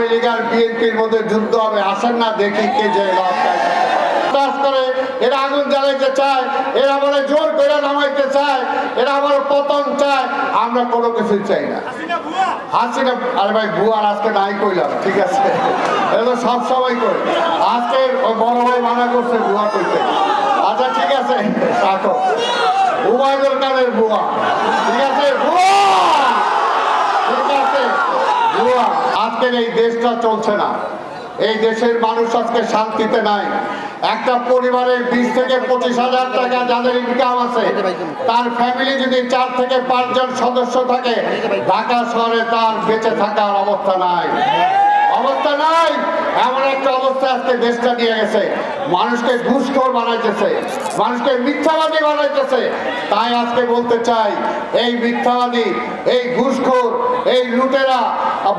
আওয়ামী লীগ আর বিএনপির মধ্যে যুদ্ধ হবে আসেন না দেখি কে যে লাভ করে এরা আগুন জ্বালাইতে চায় এরা বলে জোর করে নামাইতে চায় এরা আবার পতন চায় আমরা কোনো কিছু চাই না। হাসিনা আরে ভাই বুয়ার আজকে নাই কইলাম ঠিক আছে? এটা সব সময় কই। আজকে ওই বড় ভাই মানা করছে বুয়া কইতে। আচ্ছা ঠিক আছে রাখো। উমায়দুল কাদের বুয়া ঠিক আছে বুয়া ঠিক আছে বুয়া আজকের এই দেশটা চলছে না। এই দেশের মানুষ আজকে শান্তিতে নাই। একটা পরিবারের বিশ থেকে পঁচিশ হাজার টাকা যাদের ইনকাম আছে, তার ফ্যামিলি যদি চার থেকে পাঁচজন সদস্য থাকে, ঢাকা শহরে তার বেঁচে থাকার অবস্থা নাই। অবস্থা নাই। এমন একটা অবস্থা আজকে দেশটা নিয়ে গেছে। মানুষকে ঘুষখোর বানাইতেছে, মানুষকে মিথ্যাবাদী বানাইতেছে। তাই আজকে বলতে চাই, এই মিথ্যাবাদী, এই ঘুষখোর এই লুটেরা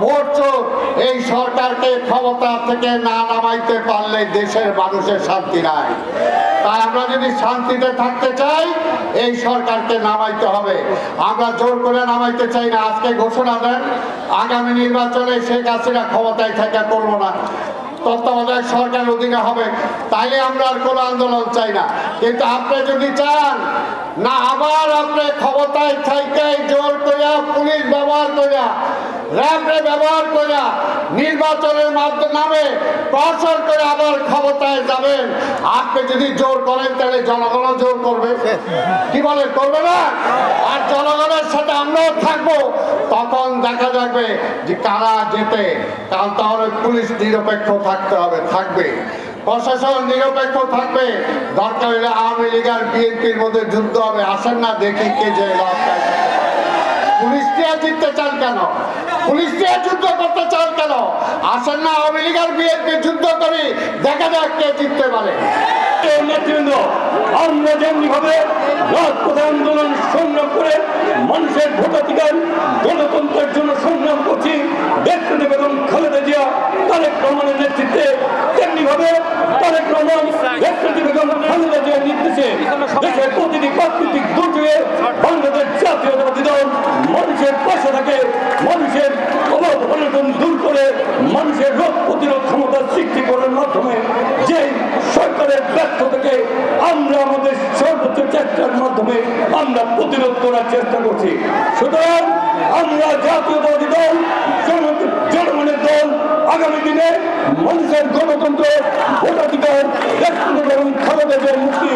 ভোট চোর, এই সরকারকে ক্ষমতা থেকে না নামাইতে পারলে দেশের মানুষের শান্তি নাই। তাই আমরা যদি শান্তিতে থাকতে চাই, এই সরকারকে নামাইতে হবে। আমরা জোর করে নামাইতে চাই না, আজকে ঘোষণা দেন, আগামী নির্বাচনে শেখ হাসিনা ক্ষমতায় থাকা করব না। তত্ত্বাবধায়ক সরকার অধীনে হবে, তাইলে আমরা আর কোনো আন্দোলন চাই না। কিন্তু আপনি যদি চান, না আবার আপনি ক্ষমতায় করিয়া পুলিশ ব্যবহার করিয়া র্যাবরে ব্যবহার করিয়া নির্বাচনের মাধ্যমে প্রচার করে আবার ক্ষমতায় যাবেন। আপনি যদি জোর করেন, তাহলে জনগণ জোর করবে। কি বলে করবে না? আর জনগণের সাথে আমরাও থাকব। তখন দেখা যাবে যে কারা যেতে কারণ তাহলে পুলিশ নিরপেক্ষ থাকতে হবে, থাকবে। প্রশাসন নিরপেক্ষ থাকবে। দরকার হলে আওয়ামী লীগ আর বিএনপির মধ্যে যুদ্ধ হবে। আসেন না, দেখি কে যে পায়। পুলিশ দিয়ে জিততে চান কেন? পুলিশ যুদ্ধ করতে চান কেন? আসেন না, আওয়ামী লীগ আর যুদ্ধ করি, দেখা যাক কে জিততে পারে। নেতৃবৃন্দ, আমরা যেমনি ভাবে রাজপথ আন্দোলন সংগ্রাম করে মানুষের ভোটাধিকার, গণতন্ত্রের জন্য সংগ্রাম করছি, দেখতে বেগম খালেদা জিয়া, তারেক রহমানের নেতৃত্বে তেমনি ভাবে তারেক রহমান, দেখতে বেগম খালেদা জিয়ার নির্দেশে দেশের প্রতিটি প্রাকৃতিক দুর্যোগে বাংলাদেশ জাতীয়তাবাদী দল মানুষের পাশে থাকে মানুষের অভাব অনটন দূর করে মানুষের রোগ প্রতিরোধ ক্ষমতা সৃষ্টি করার মাধ্যমে যে সরকারের ব্যর্থ থেকে আমরা আমাদের সর্বোচ্চ চেষ্টার মাধ্যমে আমরা প্রতিরোধ করার চেষ্টা করছি। সুতরাং আমরা জাতীয়তাবাদী দল জনগণের দল আগামী দিনে মানুষের গণতন্ত্র ভোটাধিকার, ব্যক্তিগত এবং খালেদাদের মুক্তি